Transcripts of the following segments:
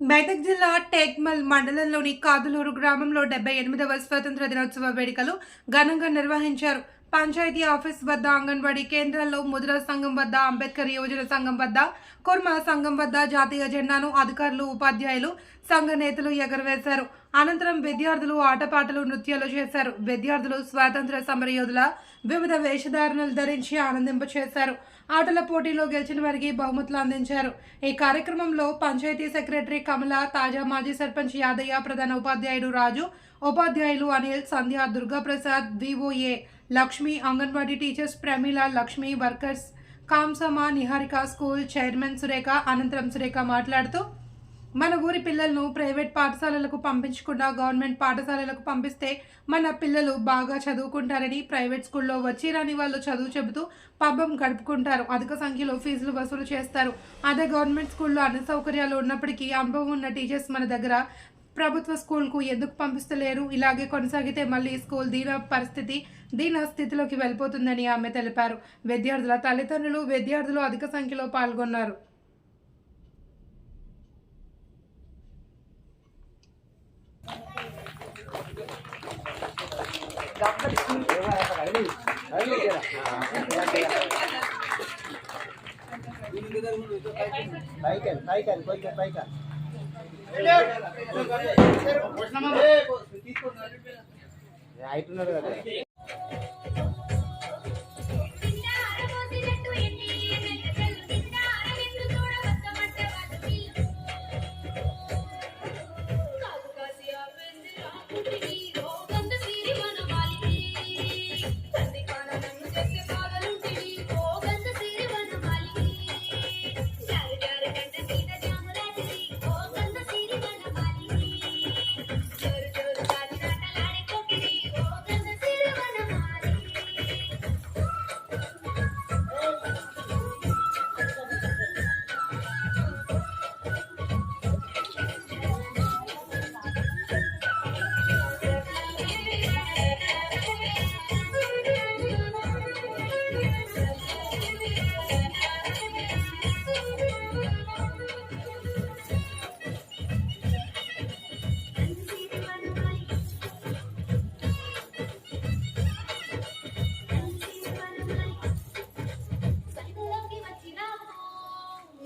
మెదక్ జిల్లా టేక్మల్ మండలంలోని కాదులూరు గ్రామంలో డెబ్బై ఎనిమిదవ స్వాతంత్ర దినోత్సవ వేడుకలు ఘనంగా నిర్వహించారు. పంచాయతీ ఆఫీస్ వద్ద అంగన్వాడీ కేంద్రాల్లో ముద్ర సంఘం వద్ద అంబేద్కర్ యువజన సంఘం వద్ద కుర్మ సంఘం వద్ద జాతీయ జెండాను అధికారులు ఉపాధ్యాయులు సంఘ నేతలు ఎగరవేశారు. అనంతరం విద్యార్థులు ఆటపాటలు నృత్యాలు చేశారు. విద్యార్థులు స్వాతంత్ర సమరయోధుల వివిధ వేషధారణలు ధరించి ఆనందింపచేశారు ఆటల పోటీలో గెలిచిన వారికి బహుమతులు అందించారు. ఈ కార్యక్రమంలో పంచాయతీ సెక్రటరీ కమల తాజా మాజీ సర్పంచ్ యాదయ్య ప్రధాన ఉపాధ్యాయుడు రాజు ఉపాధ్యాయులు Anil Sandhya Durgaprasad VOA Lakshmi anganwadi teachers Pramila Lakshmi workers కాంసమ Niharika school chairman Surekha అనంతరం సురేఖ మాట్లాడుతూ మన ఊరి పిల్లలను ప్రైవేట్ పాఠశాలలకు పంపించకుండా గవర్నమెంట్ పాఠశాలలకు పంపిస్తే మన పిల్లలు బాగా చదువుకుంటారని ప్రైవేట్ స్కూల్లో వచ్చి రాని వాళ్ళు చదువు చెబుతూ పబ్బం గడుపుకుంటారు. అధిక సంఖ్యలో ఫీజులు వసూలు చేస్తారు. అదే గవర్నమెంట్ స్కూల్లో అన్ని సౌకర్యాలు ఉన్నప్పటికీ అనుభవం ఉన్న టీచర్స్ మన దగ్గర ప్రభుత్వ స్కూల్కు ఎందుకు పంపిస్తలేరు? ఇలాగే కొనసాగితే మళ్ళీ స్కూల్ దీన పరిస్థితి దీన స్థితిలోకి వెళ్ళిపోతుందని ఆమె తెలిపారు. విద్యార్థుల తల్లిదండ్రులు విద్యార్థులు అధిక సంఖ్యలో పాల్గొన్నారు. పైకన్ పైకన్ కొంచెం పైకన్ ఉన్నాడు కదా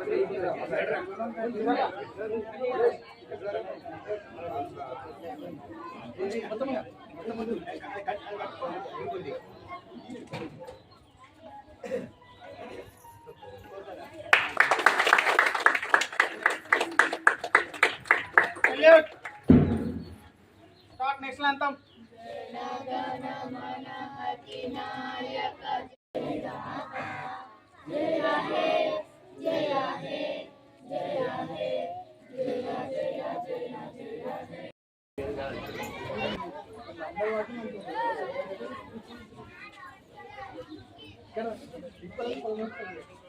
సత్తికాడ కలిసినావు Mute. Start next anthem. Jaya He, Jaya He, Jaya He, Jaya Jaya Jaya Jaya He. Can I?